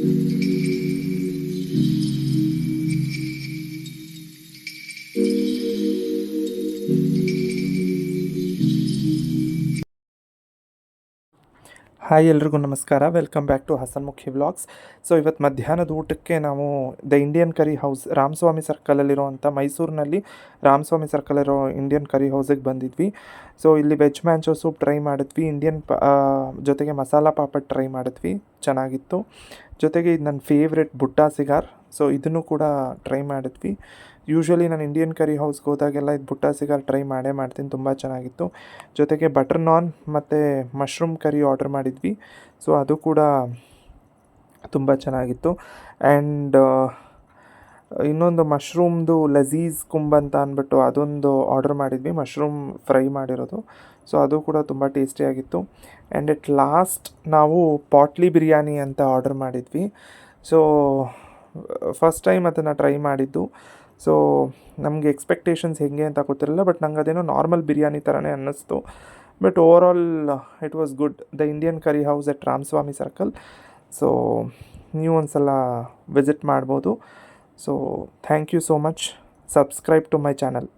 Thank you. Hi ಎಲ್ರಿಗೂ ನಮಸ್ಕಾರ. Welcome back to Hasanmukhi vlogs so ಇವತ್ತು ಮಧ್ಯಾಹ್ನದ ಊಟಕ್ಕೆ ನಾವು the Indian curry house Ramaswamy ಸರ್ಕಲಲ್ಲಿರುವಂಥ ಮೈಸೂರಿನಲ್ಲಿ ರಾಮಸ್ವಾಮಿ ಸರ್ಕಲ್ ಇರೋ ಇಂಡಿಯನ್ ಕರಿ ಹೌಸಿಗೆ ಬಂದಿದ್ವಿ. ಸೊ ಇಲ್ಲಿ ವೆಜ್ ಮ್ಯಾಂಚೋ ಸೂಪ್ ಟ್ರೈ ಮಾಡಿದ್ವಿ. ಇಂಡಿಯನ್ ಜೊತೆಗೆ ಮಸಾಲ ಪಾಪಡ್ ಟ್ರೈ ಮಾಡಿದ್ವಿ. ಚೆನ್ನಾಗಿತ್ತು. ಜೊತೆಗೆ ಇದು ನನ್ನ ಫೇವ್ರೆಟ್ ಬುಟ್ಟಾ ಸಿಗಾರ್. ಸೊ ಇದನ್ನು ಕೂಡ ಟ್ರೈ ಮಾಡಿದ್ವಿ. ಯೂಶ್ವಲಿ ನಾನು ಇಂಡಿಯನ್ ಕರಿ ಹೌಸ್ಗೆ ಹೋದಾಗೆಲ್ಲ ಇದು ಬುಟ್ಟ ಸಿಗಾರ್ ಟ್ರೈ ಮಾಡೇ ಮಾಡ್ತೀನಿ. ತುಂಬ ಚೆನ್ನಾಗಿತ್ತು. ಜೊತೆಗೆ ಬಟರ್ ನಾನ್ ಮತ್ತು ಮಶ್ರೂಮ್ ಕರಿ ಆರ್ಡರ್ ಮಾಡಿದ್ವಿ. ಸೊ ಅದು ಕೂಡ ತುಂಬ ಚೆನ್ನಾಗಿತ್ತು. ಆ್ಯಂಡ್ ಇನ್ನೊಂದು ಮಶ್ರೂಮ್ದು ಲಜೀಸ್ ಕುಂಬ್ ಅಂತ ಅಂದ್ಬಿಟ್ಟು ಅದೊಂದು ಆರ್ಡರ್ ಮಾಡಿದ್ವಿ. ಮಶ್ರೂಮ್ ಫ್ರೈ ಮಾಡಿರೋದು. ಸೊ ಅದು ಕೂಡ ತುಂಬ ಟೇಸ್ಟಿಯಾಗಿತ್ತು ಆ್ಯಂಡ್ ಎಟ್ ಲಾಸ್ಟ್ ನಾವು ಪಾಟ್ಲಿ ಬಿರಿಯಾನಿ ಅಂತ ಆರ್ಡರ್ ಮಾಡಿದ್ವಿ. ಸೊ ಫಸ್ಟ್ ಟೈಮ್ ಅದನ್ನು ಟ್ರೈ ಮಾಡಿದ್ದು. ಸೊ ನಮಗೆ ಎಕ್ಸ್ಪೆಕ್ಟೇಷನ್ಸ್ ಹೆಂಗೆ ಅಂತ ಗೊತ್ತಿರಲಿಲ್ಲ ಬಟ್ ನಂಗೆ ಅದೇನೋ ನಾರ್ಮಲ್ ಬಿರಿಯಾನಿ ಥರನೇ ಅನ್ನಿಸ್ತು. But over it was good the Indian curry house at Ramaswamy circle so ನೀವು ಒಂದು ಸಲ ವಿಸಿಟ್ ಮಾಡ್ಬೋದು. So thank you so much subscribe to my channel